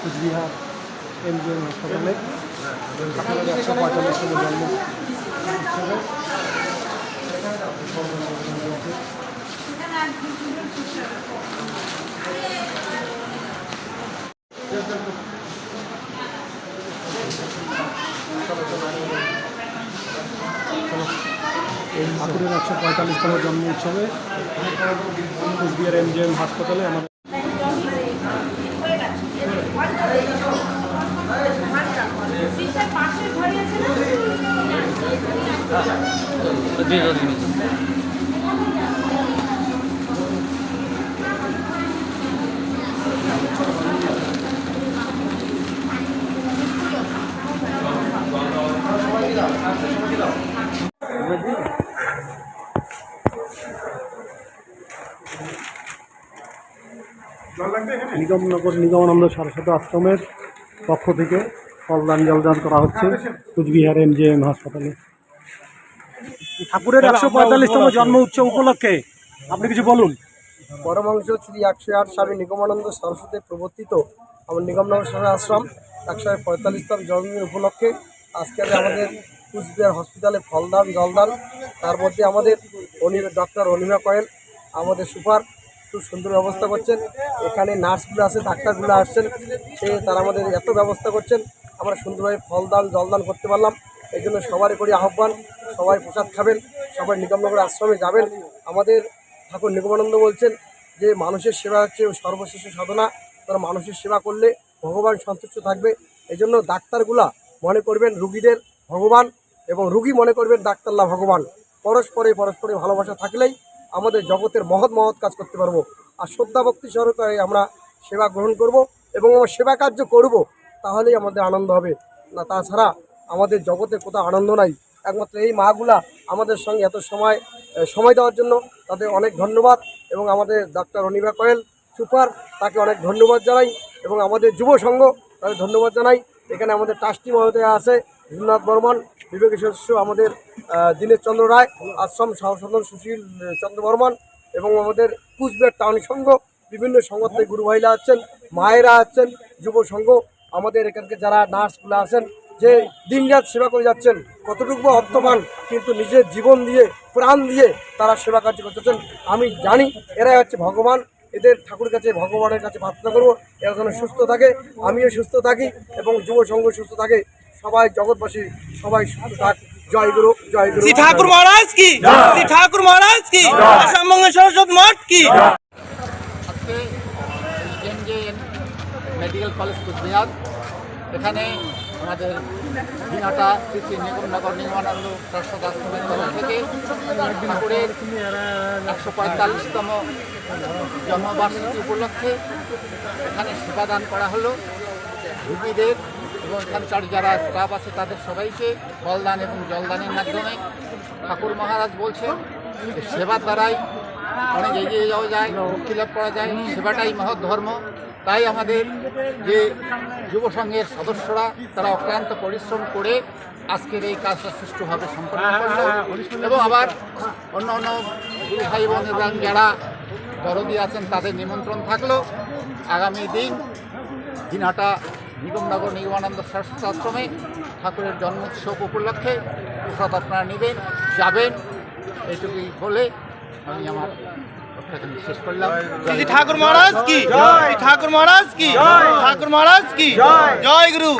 Cooch Behar MGM হাসপাতালে একশো পঁয়তাল্লিশতম জন্ম উৎসবে ঠাকুরের একশো পঁয়তাল্লিশতম জন্ম উৎসবে কুচবিহার এমজিএম হাসপাতালে আমাদের নিগমনগর নিগমানন্দ সরস্বতী আশ্রমের পক্ষ থেকে ফলদান জলদান করা হচ্ছে কুচবিহার এম জে এম হাসপাতালে। ঠাকুরের একশো পঁয়তাল্লিশতম জন্ম উৎসব উপলক্ষে আপনি কিছু বলুন। পরমাংশ শ্রী একশো আট স্বামী নিগমানন্দ সরস্বতী প্রবর্তিত আমার নিগমনগর সরকার আশ্রম একশো পঁয়তাল্লিশতম জন্মদিন উপলক্ষে আজকে আমাদের কুচবিহার হসপিটালে ফলদান জলদান তার মধ্যে আমাদের অনিমা ডক্টর অনিমা কয়েল আমাদের সুপার খুব সুন্দর ব্যবস্থা করছেন। এখানে নার্সগুলো আছে, ডাক্তারগুলো আসছেন। সে তারা আমাদের এত ব্যবস্থা করছেন, আমরা সুন্দরভাবে ফল ফলদান, জলদান করতে পারলাম। এই জন্য সবারই করি আহ্বান, সবাই প্রসাদ খাবেন, সবাই নিগমনগর আশ্রমে যাবেন। আমাদের ঠাকুর নিগমানন্দ বলছেন যে, মানুষের সেবা হচ্ছে সর্বশেষ সাধনা। তারা মানুষের সেবা করলে ভগবান সন্তুষ্ট থাকবে। এই জন্য ডাক্তারগুলা মনে করবেন রুগীদের ভগবান এবং রুগী মনে করবেন ডাক্তারলা ভগবান। পরস্পরে পরস্পরে ভালোবাসা থাকলেই আমাদের জগতের মহৎ মহৎ কাজ করতে পারব। আর শ্রদ্ধা, ভক্তি সহকারে আমরা সেবা গ্রহণ করব এবং আমার সেবা কার্য করব, তাহলেই আমাদের আনন্দ হবে। না, তাছাড়া আমাদের জগতে কোথাও আনন্দ নাই। একমাত্র এই মাগুলা আমাদের সঙ্গে এত সময় সময় দেওয়ার জন্য তাদের অনেক ধন্যবাদ এবং আমাদের ডাক্তার অনিবা কয়েল সুপার, তাকে অনেক ধন্যবাদ জানাই এবং আমাদের যুব সংঘ তাদের ধন্যবাদ জানাই। এখানে আমাদের ট্রাস্টি মহোদয় আছে ভীমনাথ বর্মন। বিবেক সদস্য আমাদের দীনেশ চন্দ্র রায়, আশ্রম সদন সুশীল চন্দ্র বর্মন এবং আমাদের কুচবিহার টাউন সংঘ, বিভিন্ন সংঘ থেকে গুরু ভাইরা আছেন, মায়েরা আছেন, যুব সংঘ, আমাদের এখানকে যারা নার্সগুলো আছেন, যে দিনরাত সেবা করে যাচ্ছেন, কতটুকু অর্থবান, কিন্তু নিজের জীবন দিয়ে, প্রাণ দিয়ে তারা সেবা কার্য করতেছেন, আমি জানি এরাই হচ্ছে ভগবান। এদের ঠাকুরের কাছে, ভগবানের কাছে প্রার্থনা করব, এরা যেন সুস্থ থাকে, আমিও সুস্থ থাকি এবং যুব সংঘ সুস্থ থাকে। সবাই জগৎবাসী সবাই থাক জয় গুরু জয় গুরু। শ্রী ঠাকুর মহারাজ কি? শ্রী ঠাকুর মহারাজ কি? আসামবঙ্গ সরস্বত মঠ কি? আজকে মেডিকেল কলেজ কুচবিহার। এখানে আমাদের দিনহাটা শ্রী শ্রী নিগমনগর নির্মাণানন্দ সরস্বত আশ্রমের তরফ থেকে ঠাকুরের একশো পঁয়তাল্লিশতম জন্মবার্ষিকী উপলক্ষে এখানে সেবাদান করা হলো। রুগীদের এবং এখানকার যারা স্টাফ আছে তাদের সবাইকে ফলদান এবং জলদানের মাধ্যমে ঠাকুর মহারাজ বলছেন যে সেবার দ্বারাই অনেক এগিয়ে যাওয়া যায় মুক্তি লাভ করা যায়। সেবাটাই মহৎ ধর্ম। তাই আমাদের যে যুব সংঘের সদস্যরা তারা অক্লান্ত পরিশ্রম করে আজকের এই কাজটা সুষ্ঠুভাবে সম্পন্ন করল। এবং আবার অন্য অন্য গুরু ভাই বোন এবং যারা দরদি আছেন তাদের নিমন্ত্রণ থাকল। আগামী দিন দিনহাটা নিগমনগর নিগমানন্দ শাশ্বত আশ্রমে ঠাকুরের জন্মোৎসব উপলক্ষে প্রসাদ আপনারা নেবেন যাবেন এইটুকুই বলে আমি আমার শেষ করলাম। ঠাকুর মহারাজ কি? ঠাকুর মহারাজ কি? ঠাকুর মহারাজ কি? জয় গুরু।